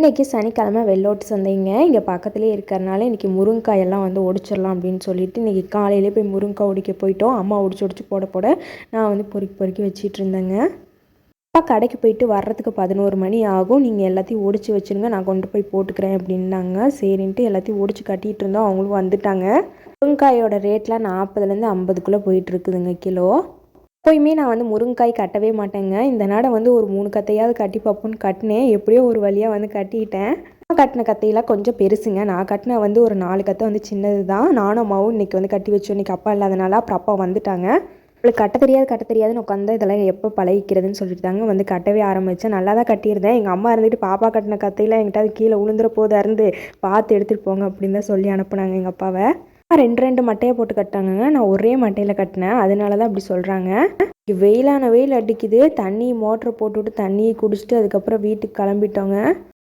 இன்றைக்கி சனிக்கிழமை வெள்ளோட்டு சந்தைங்க. இங்கே பக்கத்துலேயே இருக்கிறனால இன்றைக்கி முருங்காயெல்லாம் வந்து ஒடிச்சிடலாம் அப்படின்னு சொல்லிட்டு இன்றைக்கி காலையிலே போய் முருங்காய் ஒடிக்க போயிட்டோம். அம்மா ஒடிச்சு ஒடிச்சு போட போட நான் வந்து பொறுக்கி பொறுக்கி வச்சிட்டு இருந்தேங்க. அப்பா கடைக்கு போயிட்டு வர்றதுக்கு பதினோரு மணி ஆகும். நீங்கள் எல்லாத்தையும் ஒடிச்சு வச்சுருங்க. நான் கொண்டு போய் போட்டுக்கிறேன் அப்படின்னாங்க. சரின்ட்டு எல்லாத்தையும் ஒடிச்சு கட்டிகிட்டு இருந்தோம். அவங்களும் வந்துட்டாங்க. முருங்காயோட ரேட்லாம் நாற்பதுலேருந்து ஐம்பதுக்குள்ளே போயிட்டுருக்குதுங்க கிலோ. எப்போயுமே நான் வந்து முருங்கைக்காய் கட்டவே மாட்டேங்க. இந்த நாடை வந்து ஒரு மூணு கத்தையாவது கட்டி பார்ப்போன்னு கட்டினேன். எப்படியோ ஒரு வழியாக வந்து கட்டிட்டேன். நான் கட்டின கத்தையெல்லாம் கொஞ்சம் பெருசுங்க. நான் கட்டின வந்து ஒரு நாலு கத்தை வந்து சின்னது தான் நானும் அம்மாவும் இன்றைக்கி வந்து கட்டி வச்சோம். இன்றைக்கி அப்பா இல்லாதனால அப்புறம் அப்பா வந்துட்டாங்க. அவளுக்கு கட்ட தெரியாது கட்ட தெரியாதுன்னு உட்காந்து இதெல்லாம் எப்போ பழகிக்கிறதுன்னு சொல்லிட்டு தாங்க வந்து கட்டவே ஆரம்பித்தேன் நல்லா தான் கட்டியிருந்தேன். எங்கள் அம்மா இருந்துட்டு பாப்பா கட்டின கத்தையெல்லாம் எங்கிட்ட அது கீழே விழுந்துற போதாக இருந்து பார்த்து எடுத்துகிட்டு போங்க அப்படின்னு தான் சொல்லி அனுப்புனாங்க எங்கள் அப்பாவை. ரெண்டு ரெண்டு மட்டையை போட்டு கட்டாங்கங்க நான் ஒரே மட்டையில் கட்டினேன். அதனால தான் அப்படி சொல்கிறாங்க வெயிலான வெயில் அடிக்குது. தண்ணி மோட்ரு போட்டுவிட்டு தண்ணியை குடிச்சிட்டு அதுக்கப்புறம் வீட்டுக்கு கிளம்பிட்டோங்க.